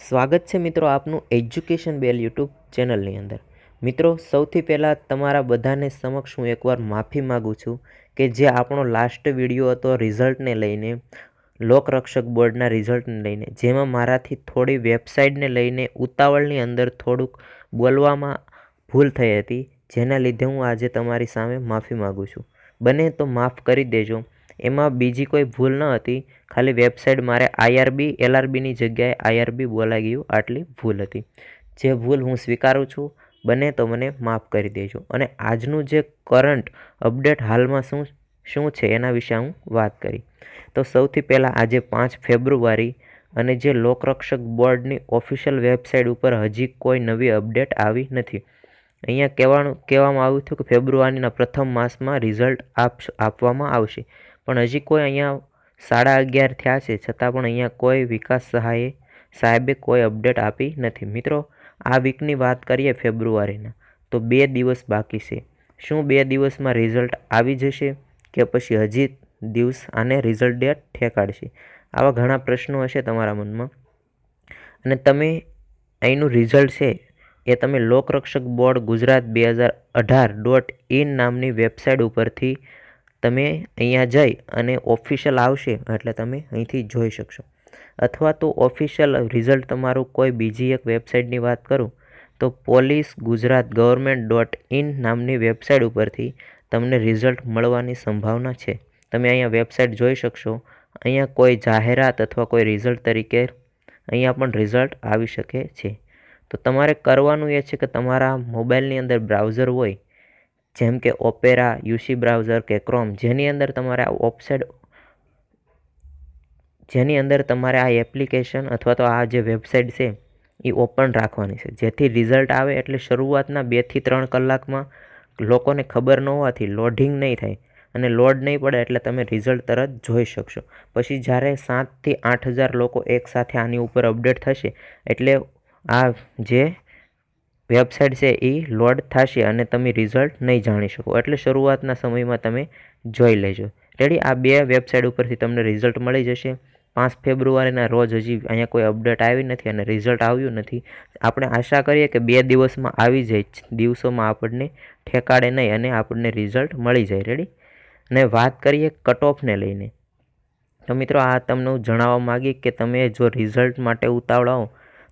સ્વાગત છે મિત્રો આપનું એજ્યુકેશન બેલ યુટ્યુબ ચેનલની અંદર. મિત્રો, સૌથી પહેલાં તમારા બધાને સમક્ષ હું એકવાર માફી માગું છું કે જે આપણો લાસ્ટ વીડિયો હતો રિઝલ્ટને લઈને લોકરક્ષક બોર્ડના રિઝલ્ટને લઈને, જેમાં મારાથી થોડી વેબસાઇટને લઈને ઉતાવળની અંદર થોડુંક બોલવામાં ભૂલ થઈ હતી, જેના લીધે હું આજે તમારી સામે માફી માગું છું. બને તો માફ કરી દેજો. એમાં બીજી કોઈ ભૂલ ન હતી. ખાલી વેબસાઇટ મારે આઈઆરબી એલઆરબીની જગ્યાએ આઈઆરબી બોલાઈ ગયું આટલી ભૂલ હતી. જે ભૂલ હું સ્વીકારું છું, બને તો મને માફ કરી દેજો. અને આજનું જે કરંટ અપડેટ હાલમાં શું શું છે એના વિશે હું વાત કરી. તો સૌથી પહેલાં આજે પાંચ ફેબ્રુઆરી અને જે લોકરક્ષક બોર્ડની ઓફિશિયલ વેબસાઇટ ઉપર હજી કોઈ નવી અપડેટ આવી નથી. અહીંયા કહેવાનું, કહેવામાં આવ્યું હતું કે ફેબ્રુઆરીના પ્રથમ માસમાં રિઝલ્ટ આપ, આપવામાં આવશે. પણ હજી કોઈ અહીંયા સાડા અગિયાર થયા છે, છતાં પણ અહીંયા કોઈ વિકાસ સહાયે સાહેબે કોઈ અપડેટ આપી નથી. મિત્રો, આ વીકની વાત કરીએ ફેબ્રુઆરીના, તો બે દિવસ બાકી છે. શું બે દિવસમાં રિઝલ્ટ આવી જશે કે પછી હજી દિવસ આને રિઝલ્ટ ડેટ ઠેકાડશે? આવા ઘણા પ્રશ્નો હશે તમારા મનમાં. અને તમે અહીંનું રિઝલ્ટ છે એ તમે લોકરક્ષક બોર્ડ ગુજરાત બે હજાર અઢાર ડોટ ઇન નામની વેબસાઇટ ઉપરથી તમે અહીંયા જઈ અને ઓફિશિયલ આવશે, એટલે તમે અહીંથી જોઈ શકશો. અથવા તો ઓફિશિયલ રિઝલ્ટ તમારું કોઈ બીજી એક વેબસાઇટની વાત કરું, તો police Gujarat government dot in નામની વેબસાઇટ ઉપરથી તમને રિઝલ્ટ મળવાની સંભાવના છે. તમે અહીંયા વેબસાઇટ જોઈ શકશો. અહીંયા કોઈ જાહેરાત અથવા કોઈ રિઝલ્ટ તરીકે અહીંયા પણ રિઝલ્ટ આવી શકે છે. તો તમારે કરવાનું એ છે કે તમારા મોબાઈલની અંદર બ્રાઉઝર હોય જેમ કે ઓપેરા, યુસી બ્રાઉઝર કે ક્રોમ, જેની અંદર તમારે આ ઓપસાઇડ જેની અંદર તમારે આ એપ્લિકેશન અથવા તો આ જે વેબસાઇટ છે એ ઓપન રાખવાની છે. જેથી રિઝલ્ટ આવે એટલે શરૂઆતના બેથી ત્રણ કલાકમાં લોકોને ખબર ન હોવાથી લોડિંગ નહીં થાય અને લોડ નહીં પડે એટલે તમે રિઝલ્ટ તરત જોઈ શકશો. પછી જ્યારે સાતથી આઠ હજાર લોકો એકસાથે આની ઉપર અપડેટ થશે, એટલે આ જે વેબસાઇટ છે એ લોડ થશે અને તમે રિઝલ્ટ નહીં જાણી શકો. એટલે શરૂઆતના સમયમાં તમે જોઈ લેજો. રેડી આ બે વેબસાઇટ ઉપરથી તમને રિઝલ્ટ મળી જશે. પાંચ ફેબ્રુઆરીના રોજ હજી અહીંયા કોઈ અપડેટ આવી નથી અને રિઝલ્ટ આવ્યું નથી. આપણે આશા કરીએ કે બે દિવસમાં આવી જાય. દિવસોમાં આપણને ઠેકાડે નહીં અને આપણને રિઝલ્ટ મળી જાય. રેડી અને વાત કરીએ કટ ઓફને લઈને. તો મિત્રો, આ તમને હું જણાવવા માગી કે તમે જો રિઝલ્ટ માટે ઉતાવળાઓ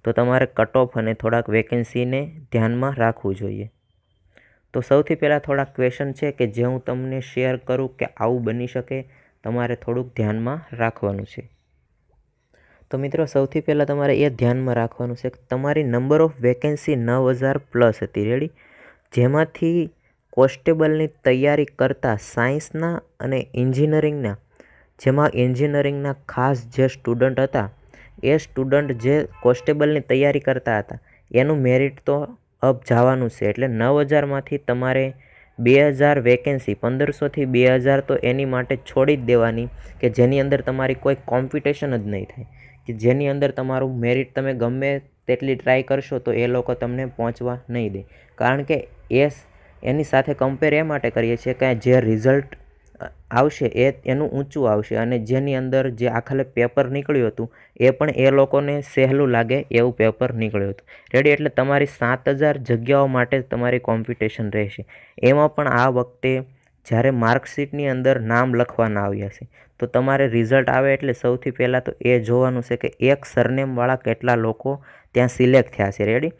તો તમારે કટ ઓફ અને થોડાક વેકેન્સીને ધ્યાનમાં રાખવું જોઈએ. તો સૌથી પહેલાં થોડાક ક્વેશ્ચન છે કે જે હું તમને શેર કરું કે આવું બની શકે, તમારે થોડુંક ધ્યાનમાં રાખવાનું છે. તો મિત્રો, સૌથી પહેલાં તમારે એ ધ્યાનમાં રાખવાનું છે કે તમારી નંબર ઓફ વેકેન્સી નવ હજાર પ્લસ હતી. રેડી જેમાંથી કોન્સ્ટેબલની તૈયારી કરતા સાયન્સના અને એન્જિનિયરિંગના જેમાં એન્જિનિયરિંગના ખાસ જે સ્ટુડન્ટ હતા એ સ્ટુડન્ટ જે કોન્સ્ટેબલની તૈયારી કરતા હતા, એનું મેરિટ તો અપ જવાનું છે. એટલે નવ હજારમાંથી તમારે બે હજાર વેકેન્સી, પંદરસોથી બે હજાર તો એની માટે છોડી જ દેવાની કે જેની અંદર તમારી કોઈ કોમ્પિટિશન જ નહીં થાય. કે જેની અંદર તમારું મેરિટ તમે ગમે તેટલી ટ્રાય કરશો તો એ લોકો તમને પહોંચવા નહીં દે. કારણ કે એ એની સાથે કમ્પેર એ માટે કરીએ છીએ કે જે રિઝલ્ટ આવશે, એ એનું ઊંચું આવશે અને જેની અંદર જે આખલે પેપર નીકળ્યું હતું, એ પણ એ લોકોને સહેલું લાગે એવું પેપર નીકળ્યું હતું. રેડી એટલે તમારી સાત હજાર જગ્યાઓ માટે તમારી કોમ્પિટિશન રહેશે. એમાં પણ આ વખતે જ્યારે માર્કશીટની અંદર નામ લખવાના આવ્યા છે, તો તમારે રિઝલ્ટ આવે એટલે સૌથી પહેલાં તો એ જોવાનું છે કે એક સરનેમવાળા કેટલા લોકો ત્યાં સિલેક્ટ થયા છે. રેડી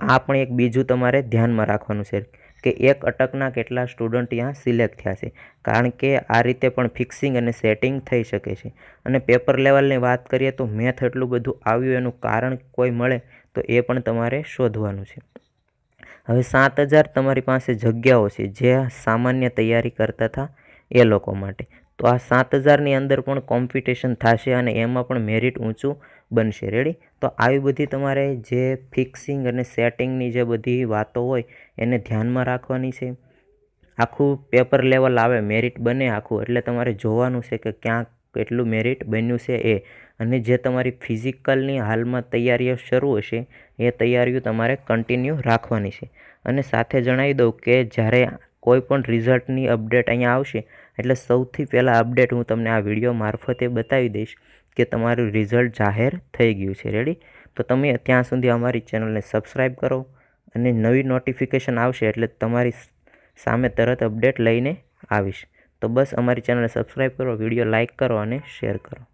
આ પણ એક બીજું તમારે ધ્યાનમાં રાખવાનું છે. કે એક અટકના કેટલા સ્ટુડન્ટ ત્યાં સિલેક્ટ થયા છે. કારણ કે આ રીતે પણ ફિક્સિંગ અને સેટિંગ થઈ શકે છે. અને પેપર લેવલની વાત કરીએ તો મેથ એટલું બધું આવ્યું એનું કારણ કોઈ મળે તો એ પણ તમારે શોધવાનું છે. હવે સાત હજાર તમારી પાસે જગ્યાઓ છે જે સામાન્ય તૈયારી કરતા હતા એ લોકો માટે. તો આ સાત હજારની અંદર પણ કોમ્પિટિશન થશે અને એમાં પણ મેરિટ ઊંચું બનશે. રેડી તો આવી બધી તમારે જે ફિક્સિંગ અને સેટિંગની જે બધી વાતો હોય એને ધ્યાનમાં રાખવાની છે. આખું પેપર લેવલ આવે મેરિટ બને આખું, એટલે તમારે જોવાનું છે કે ક્યાં કેટલું મેરિટ બન્યું છે એ. અને જે તમારી ફિઝિકલની હાલમાં તૈયારીઓ શરૂ હશે, એ તૈયારીઓ તમારે કન્ટિન્યુ રાખવાની છે. અને સાથે જણાવી દઉં કે જ્યારે કોઈ પણ રિઝલ્ટની અપડેટ અહીંયા આવશે, એટલે સૌથી પહેલાં અપડેટ હું તમને આ વીડિયો મારફતે બતાવી દઈશ કે તમારું રિઝલ્ટ જાહેર થઈ ગયું છે. રેડી તો તમે ત્યાં સુધી અમારી ચેનલને સબસ્ક્રાઈબ કરો. અને નવી નોટિફિકેશન આવશે એટલે તમારી સામે તરત અપડેટ લઈને આવીશ. તો બસ અમારી ચેનલને સબસ્ક્રાઈબ કરો વીડિયો લાઇક કરો અને શેર કરો.